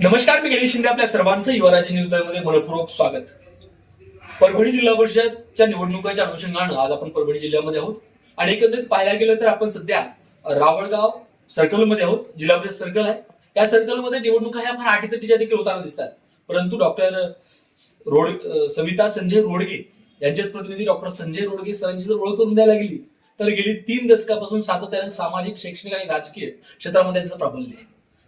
नमस्कार मी गणेश शिंदे आपल्या सर्वांचं युवराज न्यूजमध्ये मनपूर्वक स्वागत. परभणी जिल्हा परिषदच्या निवडणुकाच्या अनुषंगानं आज आपण परभणी जिल्ह्यामध्ये आहोत. आणि एकंदरीत पाहायला गेलं तर आपण सध्या रावळगाव सर्कलमध्ये आहोत. जिल्हा परिषद सर्कल आहे. या सर्कलमध्ये निवडणुका ह्या फार आठीतटीच्या देखील होताना दिसतात. परंतु डॉक्टर रोड सविता संजय रोडगे यांचेच प्रतिनिधी डॉक्टर संजय रोडगे सरांची जर ओळख करून द्यायला गेली तर गेली तीन दशकापासून सातत्याने सामाजिक शैक्षणिक आणि राजकीय क्षेत्रामध्ये त्यांचं प्राबल्य आहे.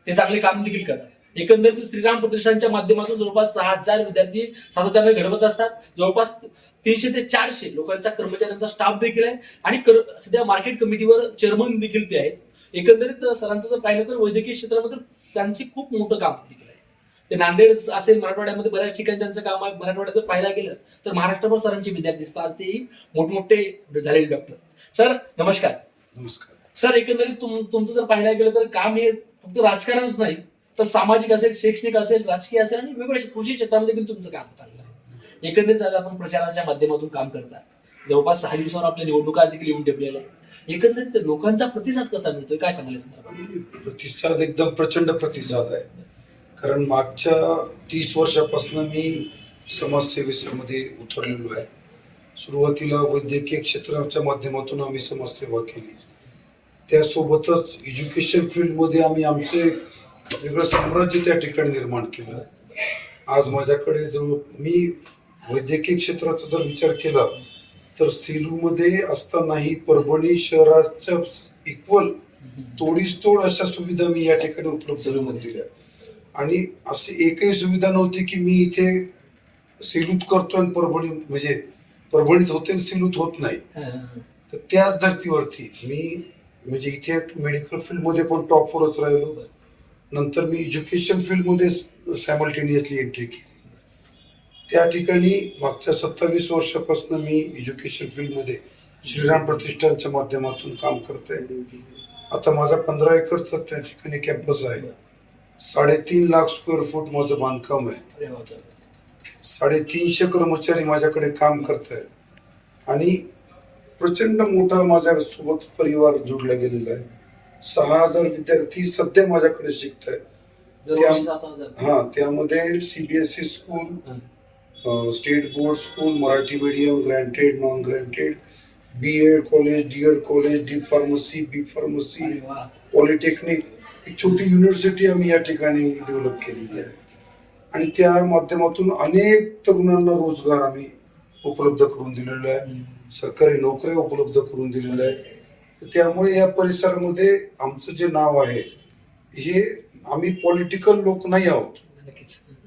ते चांगले काम देखील करतात. एकंदरीत श्रीराम प्रतिष्ठानच्या माध्यमातून जवळपास सहा हजार विद्यार्थी सातत्याने घडवत असतात. जवळपास तीनशे ते चारशे लोकांचा कर्मचाऱ्यांचा स्टाफ देखील आहे आणि सध्या मार्केट कमिटीवर चेअरमन देखील ते आहेत. एकंदरीत सरांचं जर पाहिलं तर वैद्यकीय क्षेत्रामध्ये त्यांचे खूप मोठं काम देखील आहे. ते नांदेड असेल मराठवाड्यामध्ये बऱ्याच ठिकाणी त्यांचं काम आहे. मराठवाड्यात जर पाहायला गेलं तर महाराष्ट्रभर सरांचे विद्यार्थी दिसतात आज तेही मोठमोठे झालेले डॉक्टर सर नमस्कार. नमस्कार. सर एकंदरीत तुम तुमचं जर पाहायला गेलं तर काम हे फक्त राजकारणच नाही. तर सामाजिक असेल शैक्षणिक असेल राजकीय असेल आणि वेगवेगळ्या कृषी क्षेत्रामध्ये देखील तुमचं काम चांगलं आहे. एकंदरीत आज आपण प्रचाराच्या माध्यमातून काम करतात जवळपास सहा दिवसावर आपल्या निवडणुका देखील येऊन ठेवलेल्या आहेत. एकंदरीत लोकांचा प्रतिसाद कसा मिळतोय? काय सांगायला संदर्भात? प्रतिसाद एकदम प्रचंड प्रतिसाद आहे. कारण मागच्या तीस वर्षापासून मी समाजसेवेमध्ये उतरलेलो आहे. सुरुवातीला वैद्यकीय क्षेत्राच्या माध्यमातून आम्ही समाजसेवा केली. त्यासोबतच एज्युकेशन फील्डमध्ये आम्ही आमचे वेगळं साम्राज्य त्या ठिकाणी निर्माण केलं. आज माझ्याकडे जवळ मी वैद्यकीय क्षेत्राचा जर विचार केला तर सेलूमध्ये असतानाही परभणी शहराच्या इक्वल तोडीस तोड अशा सुविधा मी या ठिकाणी उपलब्ध करून दिल्या. आणि अशी एकही सुविधा नव्हती की मी इथे सेलूत करतोय आणि परभणी म्हणजे परभणीत होते आणि सेलूत होत नाही. तर त्याच धर्तीवरती मी म्हणजे इथे मेडिकल फील्डमध्ये पण टॉपवरच राहिलो. नंतर मी एज्युकेशन फील्डमध्ये सायमल्टेनियसली एंट्री केली. त्या ठिकाणी मागच्या सत्तावीस वर्षापासून मी एज्युकेशन फील्डमध्ये श्रीराम प्रतिष्ठानच्या माध्यमातून काम करतोय. आता माझा पंधरा एकरचा त्या ठिकाणी कॅम्पस आहे. साडेतीन लाख स्क्वेअर फूट माझं बांधकाम आहे. साडेतीनशे कर्मचारी माझ्याकडे काम करत आहेत आणि प्रचंड मोठा माझ्यासोबत परिवार जोडला गेलेला आहे. सहा हजार विद्यार्थी सध्या माझ्याकडे शिकत आहेत. हा त्यामध्ये CBSE school. State board school Marathi medium granted non granted B Ed college D Ed college D pharmacy B pharmacy. Polytechnic एक छोटी युनिव्हर्सिटी आम्ही या ठिकाणी डेव्हलप केलेली आहे आणि त्या माध्यमातून अनेक तरुणांना रोजगार आम्ही उपलब्ध करून दिलेला आहे. सरकारी नोकऱ्या उपलब्ध करून दिलेल्या आहे त्यामुळे या परिसरामध्ये आमचं जे नाव आहे हे आम्ही पॉलिटिकल लोक नाही आहोत.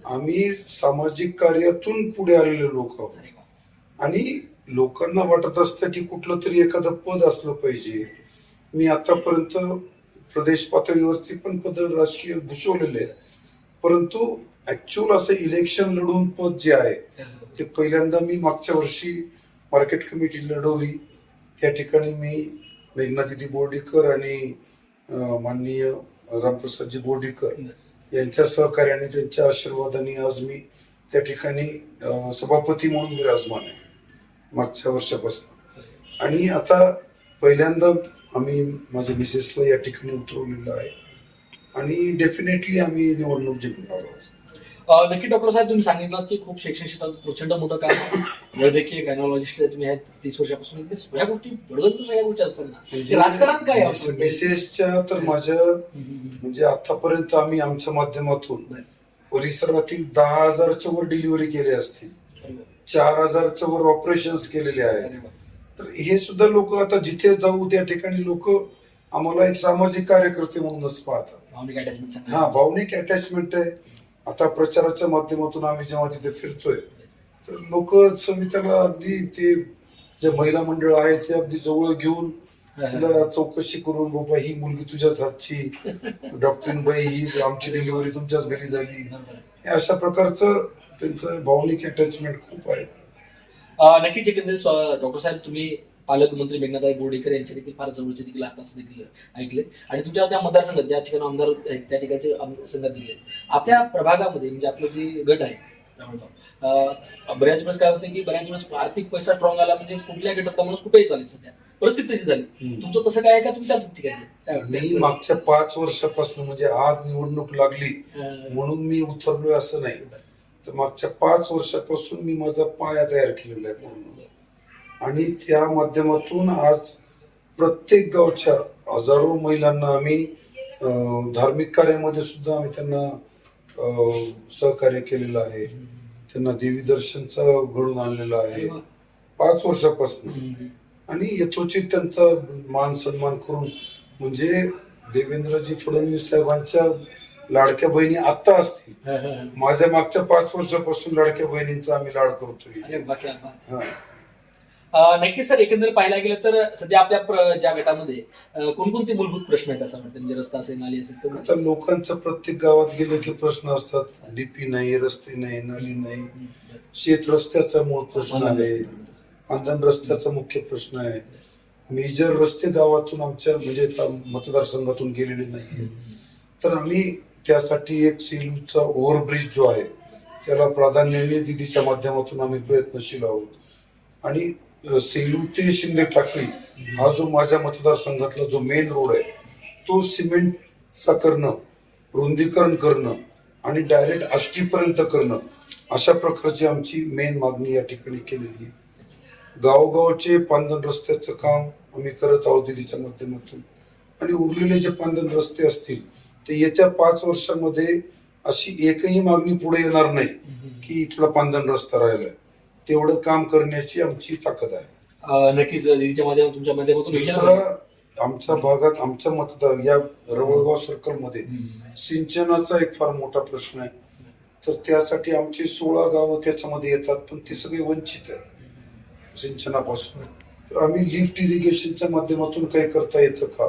आम्ही सामाजिक कार्यातून पुढे आलेले लोक आहोत. आणि लोकांना वाटत असतं की कुठलं तरी एखादं पद असलं पाहिजे. मी आतापर्यंत प्रदेश पातळीवरती पण पद राजकीय भूषवलेले आहेत. परंतु ऍक्च्युअल असं इलेक्शन लढवून पद जे आहे ते पहिल्यांदा मी मागच्या वर्षी मार्केट कमिटी लढवली. त्या ठिकाणी मी मेघनादिदी बोर्डीकर आणि माननीय रामप्रसादजी बोर्डीकर यांच्या सहकार्याने त्यांच्या आशीर्वादाने आज मी त्या ठिकाणी सभापती म्हणून विराजमान आहे मागच्या वर्षापासून. आणि आता पहिल्यांदा आम्ही माझ्या मिसेसला या ठिकाणी उतरवलेलं आहे. आणि डेफिनेटली आम्ही निवडणूक जिंकणार आहोत. नक्की डॉक्टर साहेब तुम्ही सांगितलं की खूप शैक्षणिक क्षेत्रात प्रचंड मोठं काम आहे. वैद्यकीय गायनॉलॉजिस्ट तुम्ही आहेत तीस वर्षापासून सगळ्या गोष्टी बडगत सगळ्या गोष्टी असताना ते राजकारण काय? मिसेसच्या तर माझ्या. म्हणजे आतापर्यंत आम्ही आमच्या माध्यमातून. परिसरातील दहा हजारच्या वर डिलिव्हरी केली असतील वा. चार हजारच्या वर ऑपरेशन्स केलेले आहेत. तर हे सुद्धा लोक आता जिथे जाऊ त्या ठिकाणी लोक आम्हाला एक सामाजिक कार्यकर्ते म्हणूनच पाहतात. हा भावनिक अटॅचमेंट आहे आता प्रचाराच्या माध्यमातून आम्ही जेव्हा तिथे फिरतोय तर लोक समित्याला अगदी ते जे महिला मंडळ आहे ते अगदी जवळ घेऊन तिला चौकशी करून बाबा ही मुलगी तुझ्याच हातची डॉक्टरीन बाई ही आमची डिलिव्हरी तुमच्याच घरी झाली. हे अशा प्रकारचं त्यांचं भावनिक अटॅचमेंट खूप आहे. नक्कीच एकंदरीत डॉक्टर साहेब तुम्ही पालकमंत्री मेघनाताई बोर्डीकर यांचे देखील फार जवळचे देखील हात असं देखील ऐकले आणि तुमच्या त्या मतदारसंघात ज्या ठिकाणी आमदार आहेत त्या ठिकाणचे संघात दिले आपल्या प्रभागामध्ये म्हणजे आपलं जे गट आहे बऱ्याच वेळेस काय होतं की बऱ्याच वेळेस आर्थिक पैसा स्ट्रॉंग आला म्हणजे कुठल्या गटातला माणूस कुठेही चालेल सध्या. परिस्थिती तशी झाली. तुमचं तसं काय आहे का? तुम्ही त्याच ठिकाणी? मागच्या पाच वर्षापासून म्हणजे आज निवडणूक लागली म्हणून मी उतरलोय असं नाही. तर मागच्या पाच वर्षापासून मी माझा पाया तयार केलेला आहे पूर्ण. आणि त्या माध्यमातून आज प्रत्येक गावच्या हजारो महिलांना आम्ही धार्मिक कार्यामध्ये सुद्धा आम्ही त्यांना सहकार्य केलेलं आहे. त्यांना देवी दर्शनचा घडून आणलेलं आहे. पाच वर्षापासून. आणि यथोचित त्यांचा मान सन्मान करून म्हणजे देवेंद्रजी फडणवीस साहेबांच्या लाडक्या बहिणी आत्ता असतील. माझ्या मागच्या पाच वर्षापासून लाडक्या बहिणींचा आम्ही लाड करतोय. नक्कीच सर एकंदर पाहायला गेलं तर सध्या आपल्या ज्या गटामध्ये कोणकोणते मूलभूत प्रश्न आहेत असं वाटतं? म्हणजे रस्ता असेल नाली असेल तर- आता लोकांचा प्रत्येक गावात गेले की प्रश्न असतात. डीपी नाही रस्ते नाही नाली नाही. शेत रस्त्याचा मूळ प्रश्न आहे. अंधन रस्त्याचा मुख्य प्रश्न आहे. मेजर रस्ते गावातून आमच्या म्हणजे मतदारसंघातून गेलेले नाहीये तर आम्ही त्यासाठी एक सेलूचा ओव्हरब्रिज जो आहे त्याला प्राधान्याने दिदीच्या माध्यमातून आम्ही प्रयत्नशील आहोत. आणि सेलू ते शिंदे टाकली हा जो माझ्या मतदारसंघातला जो मेन रोड आहे तो सिमेंटचा करणं रुंदीकरण करणं आणि डायरेक्ट आष्टीपर्यंत करणं अशा प्रकारची आमची मेन मागणी या ठिकाणी केलेली आहे. गावोगावचे पांदन रस्त्याचं काम आम्ही करत आहोत दिदीच्या माध्यमातून. आणि उरलेले जे पांदन रस्ते असतील ते येत्या पाच वर्षामध्ये अशी एकही मागणी पुढे येणार नाही की इथला पांदन रस्ता राहिलाय. तेवढं काम करण्याची आमची ताकद आहे. अं, नक्कीच दीदीच्या माध्यमातून तुमच्या माध्यमातून विचार दुसरा आमच्या भागात आमच्या मतदार या रवळगाव सर्कलमध्ये हम्म. सिंचनाचा एक फार मोठा प्रश्न आहे. तर त्यासाठी आमची सोळा गावं त्याच्यामध्ये येतात पण ती सगळी वंचित आहेत सिंचनापासून. तर आम्ही लिफ्ट इरिगेशनच्या माध्यमातून काही करता येतं का?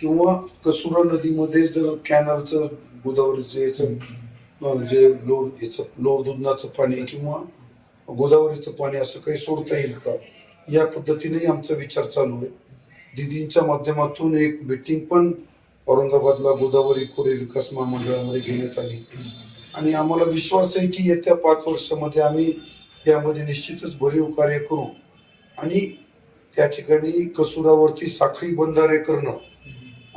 किंवा कसुरा नदीमध्ये जर कॅनलचं गोदावरीचं याचं अं, जे लोर याचं लोर दुधनाचं पाणी किंवा गोदावरीचं पाणी असं काही सोडता येईल का? या पद्धतीनेही आमचा विचार चालू आहे. दिदींच्या माध्यमातून एक मीटिंग पण औरंगाबादला गोदावरी खोरे विकास महामंडळामध्ये घेण्यात आली. आणि आम्हाला विश्वास आहे की येत्या पाच वर्षामध्ये आम्ही यामध्ये निश्चितच भरीव कार्य करू. आणि त्या ठिकाणी कसुरावरती साखळी बंधारे करणं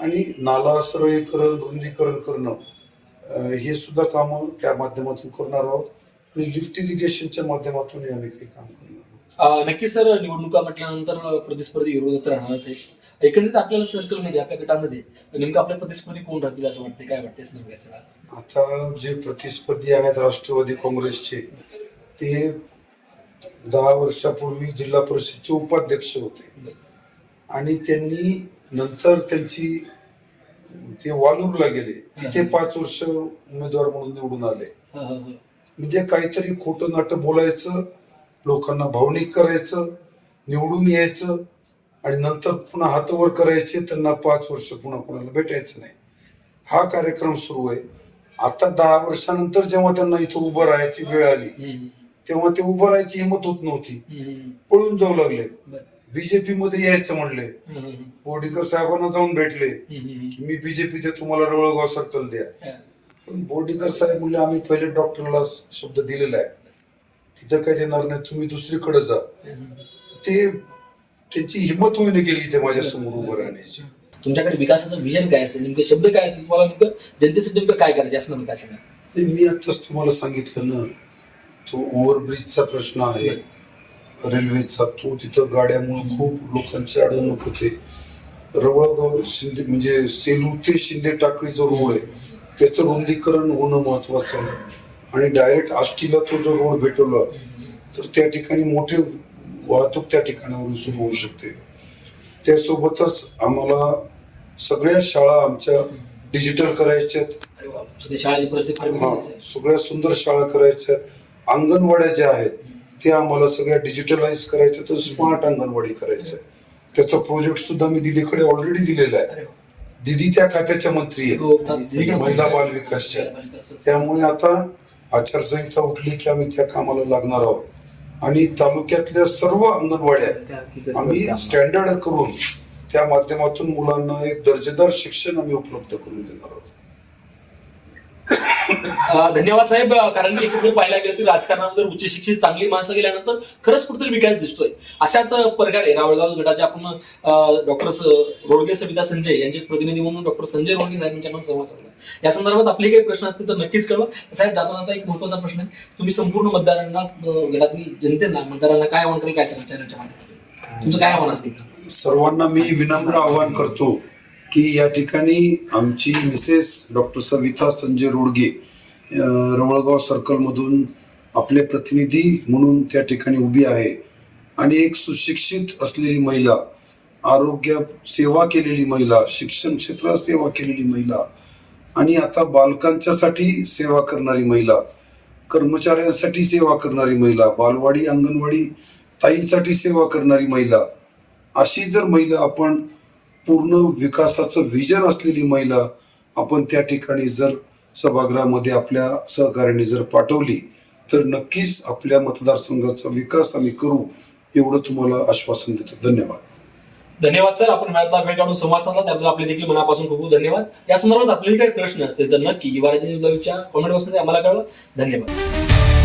आणि नाला सरळीकरण रुंदीकरण करणं हे सुद्धा कामं त्या माध्यमातून करणार आहोत. लिफ्ट इरिगेशनच्या माध्यमातूनही आम्ही काही काम करणार नक्कीच सर निवडणुका म्हटल्यानंतर प्रतिस्पर्धी विरोधात राहणारच आहे. एकंदरीत आपल्याला सर्कलमध्ये आपल्या गटामध्ये नेमकं आपल्या प्रतिस्पर्धी कोण राहतील असं वाटतं काय वाटते आता जे प्रतिस्पर्धी आहेत राष्ट्रवादी काँग्रेसचे ते दहा वर्षापूर्वी जिल्हा परिषदचे उपाध्यक्ष होते. आणि त्यांनी नंतर त्यांची ते वालूरला गेले. तिथे पाच वर्ष उमेदवार म्हणून निवडून आले. म्हणजे काहीतरी खोटं नाटं बोलायचं लोकांना भावनिक करायचं निवडून यायचं आणि नंतर पुन्हा हातवर करायचे त्यांना पाच वर्ष पुन्हा कोणाला भेटायचं नाही. हा कार्यक्रम सुरू आहे. आता दहा वर्षानंतर जेव्हा त्यांना इथं उभं राहायची वेळ आली तेव्हा ते उभं राहायची हिंमत होत नव्हती. पळून जाऊ लागले. बीजेपी मध्ये यायचं म्हणले. बोर्डीकर साहेबांना जाऊन भेटले. मी बीजेपीचे तुम्हाला रवळगाव सर्कल द्या. पण बोर्डीकर साहेब म्हणले आम्ही पहिले डॉक्टरला शब्द दिलेला आहे. तिथं काय देणार नाही तुम्ही दुसरीकडे जा. ते त्यांची हिंमत होईन गेली ते माझ्यासमोर उभं राहण्याची. तुमच्याकडे विकासाचं विजन काय असेल? नेमके शब्द काय असतील तुम्हाला नेमकं? जनतेसाठी नेमकं काय करायचे? असं काय सांगा? ते मी आताच तुम्हाला सांगितलं ना तो ओव्हरब्रिजचा प्रश्न आहे. रेल्वेचा तो तिथं गाड्यामुळे खूप लोकांची अडवणूक होते. रवळगाव शिंदे म्हणजे सेलू ते शिंदे टाकळी जो रोड आहे. त्याचं रुंदीकरण होणं महत्वाचं आहे. आणि डायरेक्ट आष्टीला तो जो रोड भेटवला तर त्या ठिकाणी मोठे वाहतूक त्या ठिकाणावरून सुरू होऊ शकते. त्यासोबतच आम्हाला सगळ्या शाळा आमच्या डिजिटल आहे. सगळ्या सुंदर शाळा करायच्या अंगणवाड्या ज्या आहेत त्या आम्हाला सगळ्या डिजिटलाइज करायच्या तर स्मार्ट अंगणवाडी करायच्या त्याचा प्रोजेक्ट सुद्धा मी दिदीकडे ऑलरेडी दिलेला आहे. दिदी त्या खात्याच्या मंत्री हो, आहेत दिदीकडे महिला बाल विकासच्या त्यामुळे आता आचारसंहिता उठली की आम्ही त्या कामाला लागणार आहोत. आणि तालुक्यातल्या सर्व अंगणवाड्या आम्ही स्टँडर्ड करून त्या माध्यमातून मुलांना एक दर्जेदार शिक्षण आम्ही उपलब्ध करून देणार आहोत. धन्यवाद साहेब. कारण की कुठे पाहायला गेलं तर राजकारणामध्ये जर उच्च शिक्षित चांगली माणसं गेल्यानंतर खरंच कुठेतरी विकास दिसतोय. अशाच प्रकारे रावळगाव गटाचे आपण डॉक्टर रोडगे सविता संजय यांचेच प्रतिनिधी म्हणून डॉक्टर संजय रोडगे साहेब यांच्याकडून संवाद साधला. या संदर्भात आपले काही प्रश्न असतील तर नक्कीच कळवा. साहेब जाता जाता एक महत्त्वाचा प्रश्न आहे. तुम्ही संपूर्ण मतदारांना गटातील जनतेला मतदारांना काय आव्हान करेल काय सांगा चॅनलच्या माध्यमातून? तुमचं काय आव्हान असतील? सर्वांना मी विनम्र आवाहन करतो. की या ठिकाणी आमची मिसेस डॉक्टर सविता संजय रोडगे रवळगाव सर्कलमधून आपले प्रतिनिधी म्हणून त्या ठिकाणी उभी आहे. आणि एक सुशिक्षित असलेली महिला आरोग्य सेवा केलेली महिला शिक्षण क्षेत्रात सेवा केलेली महिला आणि आता बालकांच्यासाठी सेवा करणारी महिला कर्मचाऱ्यांसाठी सेवा करणारी महिला बालवाडी अंगणवाडी ताईसाठी सेवा करणारी महिला अशी जर महिला आपण पूर्ण विकासाचं विजन असलेली महिला आपण त्या ठिकाणी जर सभागृहामध्ये आपल्या सहकार्याने जर पाठवली तर नक्कीच आपल्या मतदारसंघाचा विकास आम्ही करू एवढं तुम्हाला आश्वासन देतो. धन्यवाद. धन्यवाद सर. आपण मॅचला वेळ काढून संवाद साधला. त्याबद्दल आपले देखील मनापासून खूप खूप धन्यवाद. या संदर्भात आपलेही काही प्रश्न असतील तर नक्की युवा न्यूज लाईव्हच्या कमेंट बॉक्समध्ये आम्हाला कळवा. धन्यवाद.